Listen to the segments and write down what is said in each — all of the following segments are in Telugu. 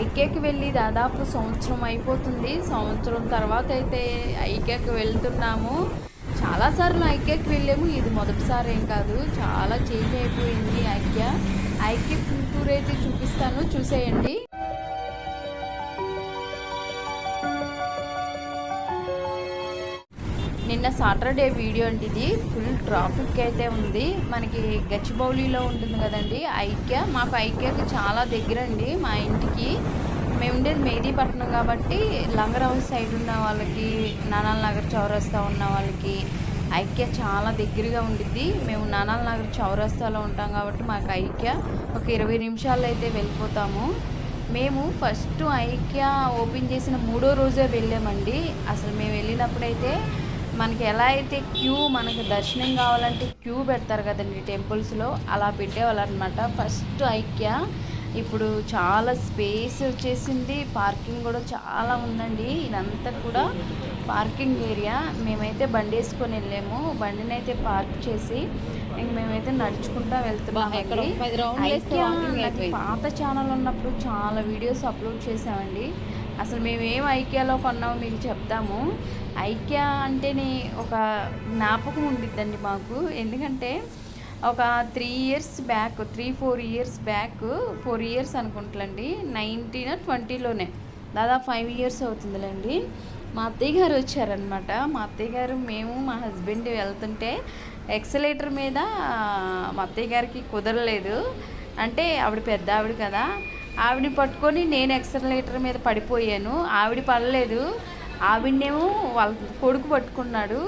ఐకేకి వెళ్ళి దాదాపు సంవత్సరం అయిపోతుంది. సంవత్సరం తర్వాత అయితే ఐకేకి వెళ్తున్నాము. చాలాసార్లు ఐకేకి వెళ్ళాము. ఇది మొదటిసారి ఏం కాదు. చాలా చేంజ్ అయిపోయింది ఐక్య. ఐకే టూర్ అయితే చూపిస్తాను. చూసేయండి. నిన్న సాటర్డే వీడియో అంటే ఇది. ఫుల్ ట్రాఫిక్ అయితే ఉంది. మనకి గచ్చిబౌలిలో ఉంటుంది కదండి ఐక్య. మాకు ఐక్యకి చాలా దగ్గర అండి మా ఇంటికి. మేము ఉండేది మెహదీపట్నం కాబట్టి లంగరావు సైడ్ ఉన్న వాళ్ళకి నానాల్ నగర్ చౌరస్తా ఉన్న వాళ్ళకి ఐక్య చాలా దగ్గరగా ఉండిద్ది. మేము నానాల్ నగర్ చౌరస్తాలో ఉంటాం కాబట్టి మాకు ఐక్య. ఒక ఇరవై నిమిషాల్లో అయితే వెళ్ళిపోతాము. మేము ఫస్ట్ ఐక్య ఓపెన్ చేసిన మూడో రోజే వెళ్ళామండి. అసలు మేము వెళ్ళినప్పుడైతే మనకి ఎలా అయితే క్యూ మనకి దర్శనం కావాలంటే క్యూ పెడతారు కదండి టెంపుల్స్లో అలా పెట్టేవాళ్ళు అనమాట ఫస్ట్ ఐక్య ఇప్పుడు చాలా స్పేస్ వచ్చేసింది పార్కింగ్ కూడా చాలా ఉందండి. ఇదంతా కూడా పార్కింగ్ ఏరియా. మేమైతే బండి వేసుకొని వెళ్ళాము. బండిని అయితే పార్క్ చేసి ఇంక మేమైతే నడుచుకుంటా వెళ్తున్నాం. పాత ఛానల్ ఉన్నప్పుడు చాలా వీడియోస్ అప్లోడ్ చేసామండి అసలు మేము ఏం ఐక్యాలో కొన్నామో మీకు చెప్తాము. ఐక్య అంటేనే ఒక జ్ఞాపకం ఉండిద్దండి మాకు. ఎందుకంటే ఒక three years back three four years back four years అనుకుంటులండి nineteen ట్వంటీలోనే దాదాపు ఫైవ్ ఇయర్స్ అవుతుందిలేండి. మా అత్తయ్య గారు వచ్చారనమాట మా అత్తయ్య గారు మేము మా హస్బెండ్ వెళ్తుంటే ఎక్సలేటర్ మీద మా అత్తయ్య గారికి కుదరలేదు. అంటే ఆవిడ పెద్ద ఆవిడ కదా. ఆవిడని పట్టుకొని నేను ఎక్సలేటర్ మీద పడిపోయాను. ఆవిడ పడలేదు. ఆవిడనేమో వాళ్ళ కొడుకు పట్టుకున్నాడు.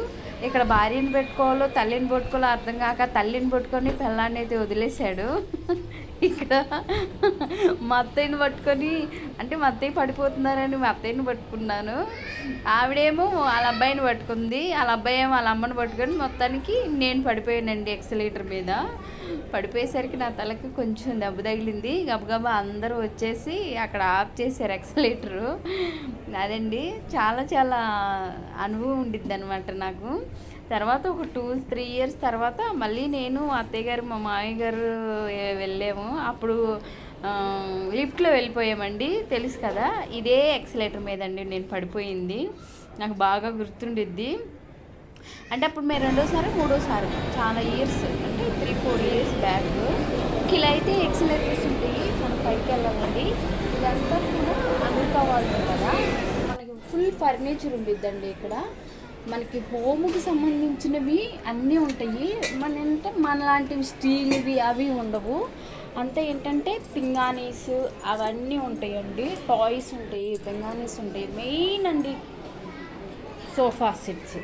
ఇక్కడ భార్యని పెట్టుకోవాలో తల్లిని పట్టుకోవాలో అర్థం కాక తల్లిని పట్టుకొని పిల్లాన్ని అయితే వదిలేశాడు. ఇక్కడ మా అత్తయ్యని పట్టుకొని అంటే మా అత్తయ్య పడిపోతున్నారని మా అత్తయ్యని పట్టుకున్నాను. ఆవిడేమో వాళ్ళ అబ్బాయిని పట్టుకుంది. వాళ్ళ అబ్బాయి ఏమో వాళ్ళ అమ్మని పట్టుకొని మొత్తానికి నేను పడిపోయానండి ఎక్సలేటర్ మీద. పడిపోయేసరికి నా తలకి కొంచెం దెబ్బ తగిలింది. గబగబా అందరూ వచ్చేసి అక్కడ ఆఫ్ చేశారు ఎక్సలేటరు. అదండి. చాలా చాలా అనుభవం ఉండిద్ది అనమాట నాకు. తర్వాత ఒక టూ త్రీ ఇయర్స్ తర్వాత మళ్ళీ నేను అత్తయ్య గారు మా మామయ్య గారు వెళ్ళాము. అప్పుడు లిఫ్ట్లో వెళ్ళిపోయామండి. తెలుసు కదా ఇదే ఎక్సలేటర్ మీద అండి నేను పడిపోయింది. నాకు బాగా గుర్తుండిద్ది. అంటే అప్పుడు మేము రెండోసారి మూడోసారి చాలా ఇయర్స్ ఫోర్ ఇయర్స్ బ్యాక్. ఇలా అయితే ఎక్సలేటర్స్ ఉంటాయి మనం పైకి వెళ్ళాలండి ఇదంతా కూడా అమెరికా వాళ్ళు కదా. మనకి ఫుల్ ఫర్నిచర్ ఉండిద్దండి ఇక్కడ. మనకి హోమ్కి సంబంధించినవి అన్నీ ఉంటాయి. మన ఏంటంటే మనలాంటివి స్టీల్వి అవి ఉండవు. అంతే ఏంటంటే పింగానీస్ అవన్నీ ఉంటాయండి. టాయ్స్ ఉంటాయి పింగానీస్ ఉంటాయి. మెయిన్ అండి సోఫా సెట్స్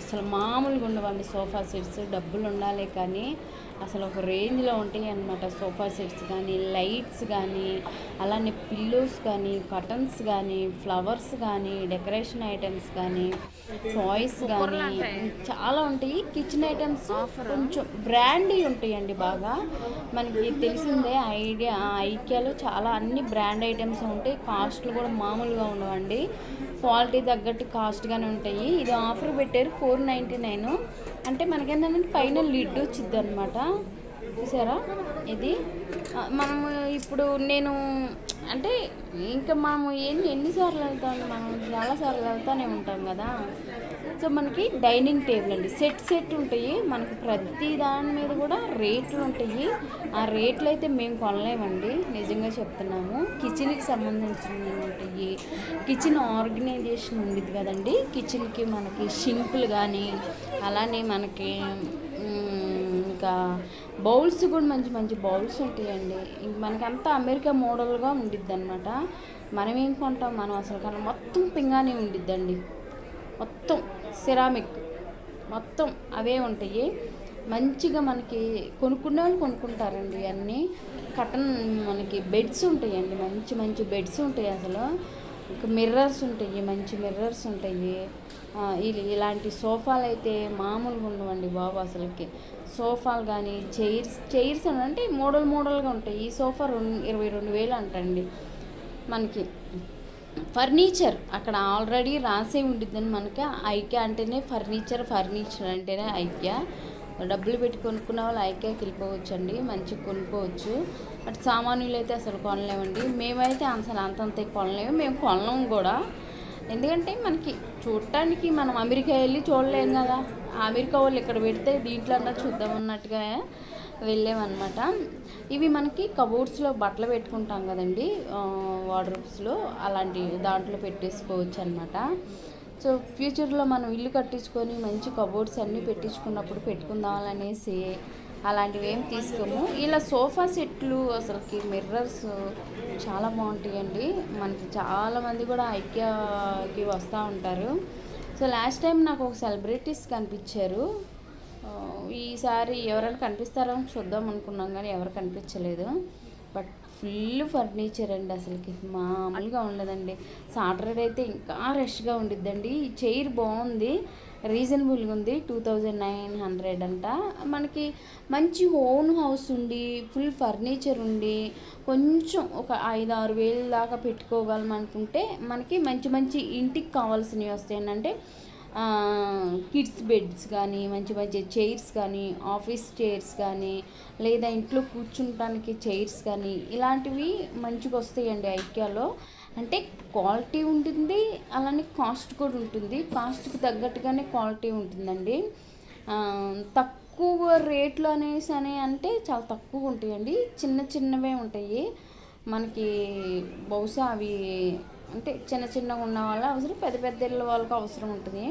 అసలు మామూలుగా ఉండవండి సోఫా సెట్స్ డబ్బులు ఉండాలి కానీ అసలు ఒక రేంజ్లో ఉంటాయి అన్నమాట. సోఫా సెట్స్ కానీ లైట్స్ కానీ అలానే పిల్లోస్ కానీ కటన్స్ కానీ ఫ్లవర్స్ కానీ డెకరేషన్ ఐటమ్స్ కానీ టాయ్స్ కానీ చాలా ఉంటాయి. కిచెన్ ఐటమ్స్ కొంచెం బ్రాండీ ఉంటాయండి బాగా. మనకి తెలిసిందే ఐడియా ఐక్యాలో చాలా అన్ని బ్రాండ్ ఐటమ్స్ ఉంటాయి. కాస్ట్లు కూడా మామూలుగా ఉండవండి. క్వాలిటీ తగ్గట్టు కాస్ట్గానే ఉంటాయి. ఇది ఆఫర్ పెట్టారు ఫోర్ నైంటీ నైన్. అంటే మనకేంటంటే పైన లిడ్ వచ్చింది అనమాట చూసారా? ఇది. మనము ఇప్పుడు నేను అంటే ఇంకా మనము ఎన్ని ఎన్నిసార్లు వెళ్తాం? మనం చాలాసార్లు వెళ్తానే ఉంటాం కదా. సో మనకి డైనింగ్ టేబుల్ అండి. సెట్ సెట్ ఉంటాయి. మనకి ప్రతి దాని మీద కూడా రేట్లు ఉంటాయి. ఆ రేట్లు అయితే మేము కొనలేమండి. నిజంగా చెప్తున్నాము. కిచెన్కి సంబంధించినవి ఉంటాయి. కిచెన్ ఆర్గనైజేషన్ ఉండేది కదండి. కిచెన్కి మనకి షింకులు కానీ అలానే మనకి ఇంకా బౌల్స్ కూడా మంచి మంచి బౌల్స్ ఉంటాయండి. ఇంక మనకంతా అమెరికా మోడల్గా ఉండిద్ది అనమాట మనం ఏం కొంటాం? మనం అసలు కానీ మొత్తం పింగానే ఉండిద్దండి. మొత్తం. సిరామిక్. మొత్తం అవే ఉంటాయి. మంచిగా మనకి కొనుక్కునే వాళ్ళు కొనుక్కుంటారండి అన్నీ. కటన్ మనకి బెడ్స్ ఉంటాయండి. మంచి మంచి బెడ్స్ ఉంటాయి అసలు. ఇంకా మిర్రర్స్ ఉంటాయి. మంచి మిర్రర్స్ ఉంటాయి. ఇలాంటి సోఫాలు అయితే మామూలుగా ఉండవండి బాబు అసలుకి. సోఫాలు కానీ చైర్స్ చైర్స్ అంటే మోడల్ మోడల్గా ఉంటాయి. ఈ సోఫా రెండు ఇరవై రెండు వేలు అంటండి మనకి. ఫర్నిచర్ అక్కడ ఆల్రెడీ రాసే ఉండిద్దని మనకి ఐక్య అంటేనే ఫర్నిచర్ ఫర్నిచర్ అంటేనే ఐక్య. డబ్బులు పెట్టి కొనుక్కున్న వాళ్ళు ఐక్యాకి వెళ్ళిపోవచ్చు అండి మంచిగా కొనుక్కోవచ్చు. బట్ సామాన్యులు అయితే అసలు కొనలేమండి. మేమైతే అసలు అంతంత కొనలేము మేము కొనలేము కూడా. ఎందుకంటే మనకి చూడటానికి మనం అమెరికా వెళ్ళి చూడలేము కదా. అమెరికా వాళ్ళు ఇక్కడ పెడితే దీంట్లో అన్నా చూద్దాం అన్నట్టుగా వెళ్ళామన్నమాట ఇవి మనకి కబోర్డ్స్లో బట్టలు పెట్టుకుంటాం కదండి వార్డ్రోబ్స్లో అలాంటి దాంట్లో పెట్టేసుకోవచ్చు అనమాట సో ఫ్యూచర్లో మనం ఇల్లు కట్టించుకొని మంచి కబోర్డ్స్ అన్నీ పెట్టించుకున్నప్పుడు పెట్టుకుందాం అనేసి అలాంటివి ఏం తీసుకోము. ఇలా సోఫా సెట్లు అసలుకి మిర్రర్స్ చాలా బాగుంటాయండి. మనకి చాలామంది కూడా ఐక్యకి వస్తూ ఉంటారు. సో లాస్ట్ టైం నాకు ఒక సెలబ్రిటీస్ కనిపించారు. ఈసారి ఎవరైనా కనిపిస్తారో చూద్దాం అనుకున్నాం కానీ ఎవరు కనిపించలేదు. బట్ ఫుల్ ఫర్నిచర్ అండి అసలుకి. మామూలుగా ఉండదండి. సాటర్డే అయితే ఇంకా రష్గా ఉండిద్దండి. ఈ చైర్ బాగుంది. రీజనబుల్గా ఉంది. టూ థౌజండ్ నైన్ హండ్రెడ్ అంట. మనకి మంచి ఓన్ హౌస్ ఉండి ఫుల్ ఫర్నిచర్ ఉండి కొంచెం ఒక ఐదు ఆరు వేలు దాకా పెట్టుకోగలం అనుకుంటే మనకి మంచి మంచి ఇంటికి కావాల్సినవి వస్తాయి ఏంటంటే కిడ్స్ బెడ్స్ కానీ మంచి మంచి చైర్స్ కానీ ఆఫీస్ చైర్స్ కానీ లేదా ఇంట్లో కూర్చుంటానికి చైర్స్ కానీ ఇలాంటివి మంచిగా వస్తాయండి ఐక్యాలో. అంటే క్వాలిటీ ఉంటుంది అలానే కాస్ట్ కూడా ఉంటుంది. కాస్ట్కి తగ్గట్టుగానే క్వాలిటీ ఉంటుందండి. తక్కువ రేట్లు అనేసి అని అంటే చాలా తక్కువ ఉంటాయండి. చిన్న చిన్నవే ఉంటాయి. మనకి బహుశా అవి అంటే చిన్న చిన్నగా ఉన్న వాళ్ళ అవసరం పెద్ద పెద్ద ఇళ్ళ వాళ్ళకి అవసరం ఉంటుంది.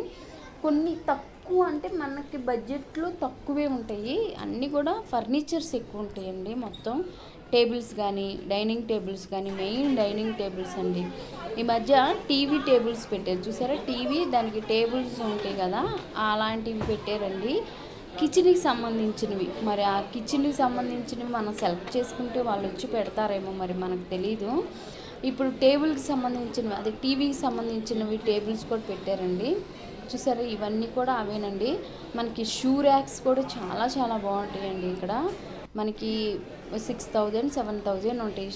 కొన్ని తక్కువ అంటే మనకి బడ్జెట్లో తక్కువే ఉంటాయి. అన్నీ కూడా ఫర్నిచర్స్ ఎక్కువ ఉంటాయండి మొత్తం. టేబుల్స్ కానీ డైనింగ్ టేబుల్స్ కానీ మెయిన్ డైనింగ్ టేబుల్స్ అండి. ఈ మధ్య టీవీ టేబుల్స్ పెట్టారు. చూసారా? టీవీ దానికి టేబుల్స్ ఉంటాయి కదా అలాంటివి పెట్టారండి. కిచెన్కి సంబంధించినవి. మరి ఆ కిచెన్కి సంబంధించినవి మనం సెలెక్ట్ చేసుకుంటే వాళ్ళు వచ్చి పెడతారేమో మరి మనకు తెలీదు. ఇప్పుడు టేబుల్కి సంబంధించినవి అదే టీవీకి సంబంధించినవి టేబుల్స్ కూడా పెట్టారండి. చూసారా ఇవన్నీ కూడా అవేనండి. మనకి షూ ర్యాక్స్ కూడా చాలా చాలా బాగుంటాయండి ఇక్కడ. మనకి సిక్స్ థౌజండ్ సెవెన్ థౌజండ్ ఉంటాయి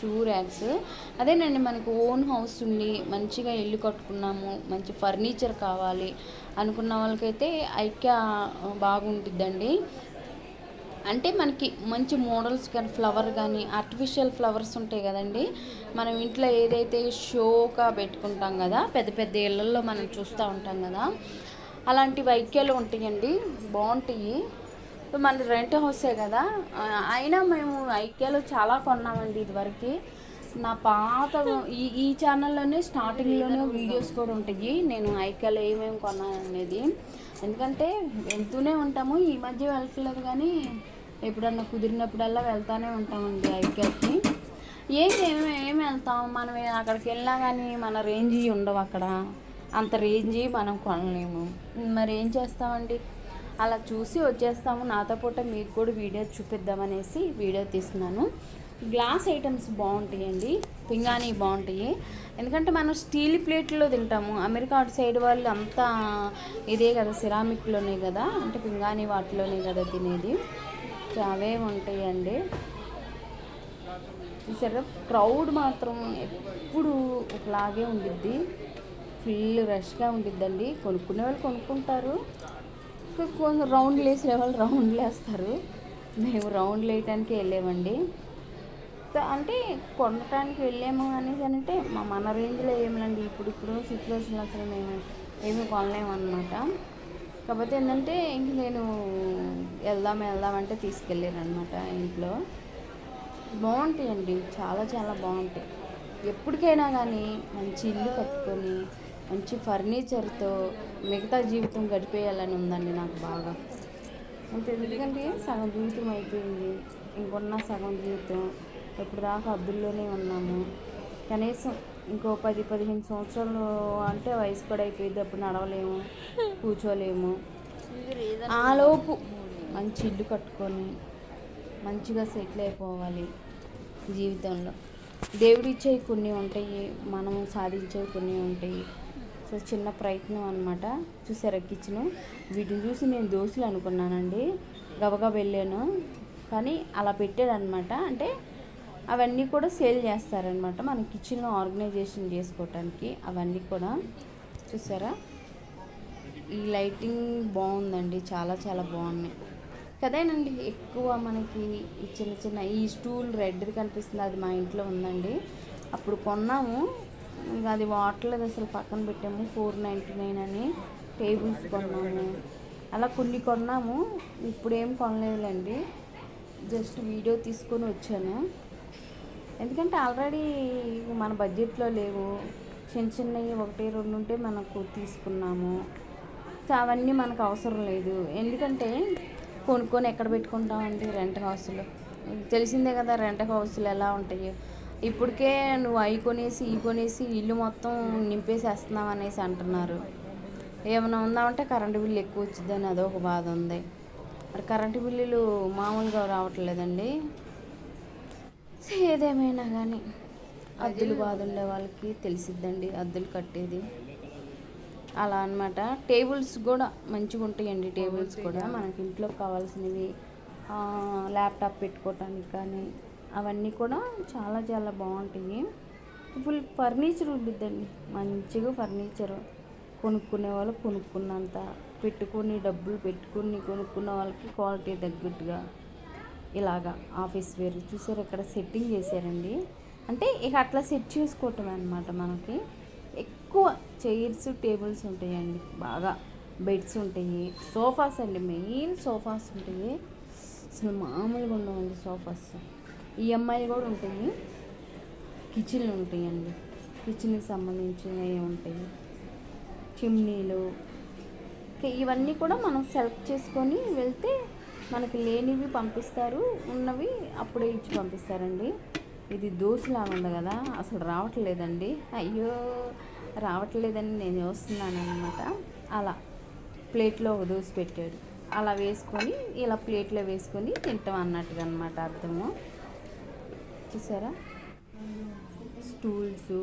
షూ- ర్యాక్స్ అదేనండి మనకు ఓన్ హౌస్ ఉండి మంచిగా ఇల్లు కట్టుకున్నాము మంచి ఫర్నిచర్ కావాలి అనుకున్న వాళ్ళకైతే ఐక్య బాగుంటుందండి. అంటే మనకి మంచి మోడల్స్ కానీ ఫ్లవర్ కానీ ఆర్టిఫిషియల్ ఫ్లవర్స్ ఉంటాయి కదండి. మనం ఇంట్లో ఏదైతే షోగా పెట్టుకుంటాం కదా పెద్ద పెద్ద ఇళ్ళల్లో మనం చూస్తూ ఉంటాం కదా అలాంటి వైక్యాలు ఉంటాయండి. బాగుంటాయి. ఇప్పుడు మన రెంట్ హౌసే కదా. అయినా మేము ఐక్యాలు చాలా కొన్నామండి ఇదివరకు. నా పాత ఈ ఈ ఛానల్లోనే స్టార్టింగ్లోనే వీడియోస్ కూడా ఉంటాయి. నేను ఐక్యాలు ఏమేమి కొన్నాను అనేది ఎందుకంటే వెళ్తూనే ఉంటాము. ఈ మధ్య వెళ్ళట్లేదు కానీ ఎప్పుడన్నా కుదిరినప్పుడల్లా వెళ్తూనే ఉంటామండి ఐక్యాకి ఏం ఏం వెళ్తాం? మనం అక్కడికి వెళ్ళినా కానీ మన రేంజ్ ఉండవు అక్కడ. అంత రేంజ్ మనం కొనలేము. మరి ఏం చేస్తామండి? అలా చూసి వచ్చేస్తాము. నాతో పాటు మీకు కూడా వీడియో చూపిద్దామనేసి వీడియో తీస్తున్నాను. గ్లాస్ ఐటమ్స్ బాగుంటాయండి. పింగాణి బాగుంటాయి. ఎందుకంటే మనం స్టీల్ ప్లేట్లో తింటాము. అమెరికా అటు సైడ్ వాళ్ళు అంతా ఇదే కదా సిరామిక్లోనే కదా. అంటే పింగాణి వాటిలోనే కదా తినేది. అవే ఉంటాయండి. చూసారా? క్రౌడ్ మాత్రం ఎప్పుడు ఒకలాగే ఉండిద్ది. ఫుల్ రష్గా ఉండిద్దండి. కొనుక్కునే వాళ్ళు కొనుక్కుంటారు. కొంచెం రౌండ్లు వేసే వాళ్ళు రౌండ్లు వేస్తారు. మేము రౌండ్లు వేయటానికి వెళ్ళామండి. అంటే కొనటానికి వెళ్ళాము అనేసి అంటే మా మన రేంజ్లో ఏమిలండి ఇప్పుడు ఇప్పుడు సిచ్యువేషన్ అసలు మేము ఏమీ కొనలేము అనమాట కాకపోతే ఏంటంటే ఇంక నేను వెళ్దాం వెళ్దాం అంటే తీసుకెళ్ళాను అనమాట ఇంట్లో. బాగుంటాయండి చాలా చాలా బాగుంటాయి. ఎప్పటికైనా కానీ మంచి ఇల్లు కట్టుకొని మంచి ఫర్నిచర్తో మిగతా జీవితం గడిపేయాలని ఉందండి నాకు బాగా. అంతే ఎందుకంటే సగం జీవితం అయిపోయింది. ఇంకొన్న సగం జీవితం ఇప్పుడు దాకా అద్దుల్లోనే ఉన్నాము. కనీసం ఇంకో పది పదిహేను సంవత్సరాలు అంటే వయసు కూడా అయిపోయింది అప్పుడు నడవలేము కూర్చోలేము. ఆలోపు మంచి ఇల్లు కట్టుకొని మంచిగా సెటిల్ అయిపోవాలి జీవితంలో. దేవుడిచ్చేవి కొన్ని ఉంటాయి మనం సాధించేవి కొన్ని ఉంటాయి. సో చిన్న ప్రయత్నం అనమాట చూసారా కిచెన్ వీటిని చూసి నేను దోశలు అనుకున్నానండి. గబగబా వెళ్ళాను. కానీ అలా పెట్టాడనమాట అంటే అవన్నీ కూడా సేల్ చేస్తారనమాట మన కిచెన్లో ఆర్గనైజేషన్ చేసుకోవటానికి అవన్నీ కూడా. చూసారా? ఈ లైటింగ్ బాగుందండి. చాలా చాలా బాగున్నాయి. కదేనండి? ఎక్కువ మనకి చిన్న చిన్న ఈ స్టూల్ రెడ్ది కనిపిస్తుంది. అది మా ఇంట్లో ఉందండి. అప్పుడు కొన్నాము. ఇంకా అది వాడలేదు అసలు పక్కన పెట్టాము. ఫోర్ నైంటీ నైన్ అని టేబుల్స్ కొన్నాము. అలా కొన్ని కొన్నాము. ఇప్పుడేం కొనలేదులేండి. జస్ట్ వీడియో తీసుకొని వచ్చాను. ఎందుకంటే ఆల్రెడీ మన బడ్జెట్లో లేవు. చిన్న చిన్నవి ఒకటి రెండు ఉంటే మనకు తీసుకున్నాము. సో అవన్నీ మనకు అవసరం లేదు. ఎందుకంటే కొనుక్కొని ఎక్కడ పెట్టుకుంటామండి రెంట్ హౌస్లో? తెలిసిందే కదా రెంట్ హౌస్లు ఎలా ఉంటాయో. ఇప్పటికే నువ్వు అవి కొనేసి ఈ కొనేసి ఇల్లు మొత్తం నింపేసేస్తున్నావు అనేసి అంటున్నారు. ఏమైనా ఉందామంటే కరెంటు బిల్లు ఎక్కువ వచ్చిందని అదొక బాధ ఉంది. మరి కరెంటు బిల్లులు మామూలుగా రావట్లేదండి. ఏదేమైనా కానీ అద్దులు బాధ ఉండే వాళ్ళకి తెలిసిద్దండి అద్దులు కట్టేది. అలా అన్నమాట. టేబుల్స్ కూడా మంచిగా ఉంటాయండి టేబుల్స్ కూడా. మనకి ఇంట్లో కావాల్సినవి ల్యాప్టాప్ పెట్టుకోవటానికి కానీ అవన్నీ కూడా చాలా చాలా బాగుంటాయి. ఫుల్ ఫర్నిచర్ ఉండిద్దండి. మంచిగా ఫర్నిచర్. కొనుక్కునే వాళ్ళు కొనుక్కున్నంత. పెట్టుకుని డబ్బులు పెట్టుకుని కొనుక్కున్న వాళ్ళకి క్వాలిటీ తగ్గట్టుగా. ఇలాగా ఆఫీస్ వేర్ చూసారు ఇక్కడ సెట్టింగ్ చేశారండి. అంటే ఇక అట్లా సెట్ చేసుకోవటం అనమాట మనకి. ఎక్కువ చైర్స్ టేబుల్స్ ఉంటాయండి. బాగా బెడ్స్ ఉంటాయి. సోఫాస్ అండి. మెయిన్ సోఫాస్ ఉంటాయి. అసలు మామూలుగా ఉండవండి సోఫాస్. ఈఎంఐ కూడా ఉంటాయి. కిచెన్లు ఉంటాయండి. కిచెన్కి సంబంధించినవి ఉంటాయి? చిమ్నీలు. ఇవన్నీ కూడా మనం సెలెక్ట్ చేసుకొని వెళ్తే మనకి లేనివి పంపిస్తారు ఉన్నవి అప్పుడే ఇచ్చి పంపిస్తారండి. ఇది దోశలాగా ఉంది కదా అసలు రావట్లేదండి. అయ్యో రావట్లేదని నేను చూస్తున్నాను అనమాట అలా ప్లేట్లో ఒక దోశ పెట్టాడు. అలా వేసుకొని ఇలా ప్లేట్లో వేసుకొని తింటాం అన్నట్టుగా అనమాట అర్థము. చూసారా? స్టూల్స్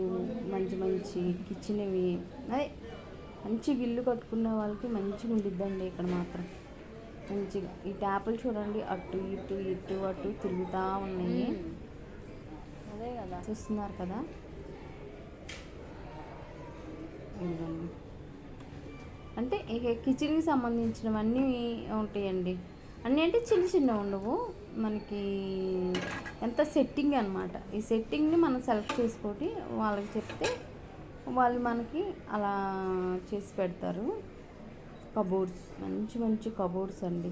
మంచి మంచి కిచెన్వి. అదే మంచి గిల్లు కట్టుకున్న వాళ్ళకి మంచిగా ఉండిద్దండి ఇక్కడ మాత్రం. మంచిగా. ఈ ట్యాపులు చూడండి అటు ఇటు ఇటు అటు తిరుగుతూ ఉన్నాయి. అదే కదా. చూస్తున్నారు కదా? ఇదిగోండి. అంటే ఇక కిచెన్కి సంబంధించినవన్నీ ఉంటాయండి. అన్నీ అంటే చిన్న చిన్న ఉండవు. మనకి ఎంత సెట్టింగ్ అనమాట ఈ సెట్టింగ్ని మనం సెలెక్ట్ చేసుకొని వాళ్ళకి చెప్తే వాళ్ళు మనకి అలా చేసి పెడతారు. కబోర్డ్స్. మంచి మంచి కబోర్డ్స్ అండి.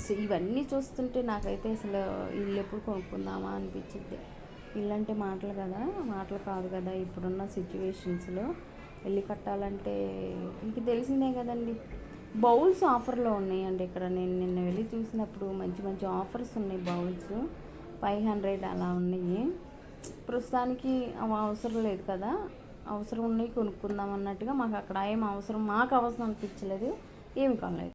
సో ఇవన్నీ చూస్తుంటే నాకైతే అసలు ఇల్లు ఎప్పుడు కొనుక్కుందామా అనిపించింది. ఇల్లు అంటే మాటలు కదా మాటలు కాదు కదా ఇప్పుడున్న సిచ్యువేషన్స్లో. వెళ్ళి కట్టాలంటే ఇంక తెలిసిందే కదండి. బౌల్స్ ఆఫర్లో ఉన్నాయండి ఇక్కడ. నేను నిన్న వెళ్ళి చూసినప్పుడు మంచి మంచి ఆఫర్స్ ఉన్నాయి బౌల్స్. ఫైవ్ హండ్రెడ్ అలా ఉన్నాయి. ప్రస్తుతానికి అవి అవసరం లేదు కదా. అవసరం ఉన్నాయి కొనుక్కుందాం అన్నట్టుగా మాకు అక్కడ ఏం అవసరం మాకు అవసరం అనిపించలేదు. ఏమి కొనలేదు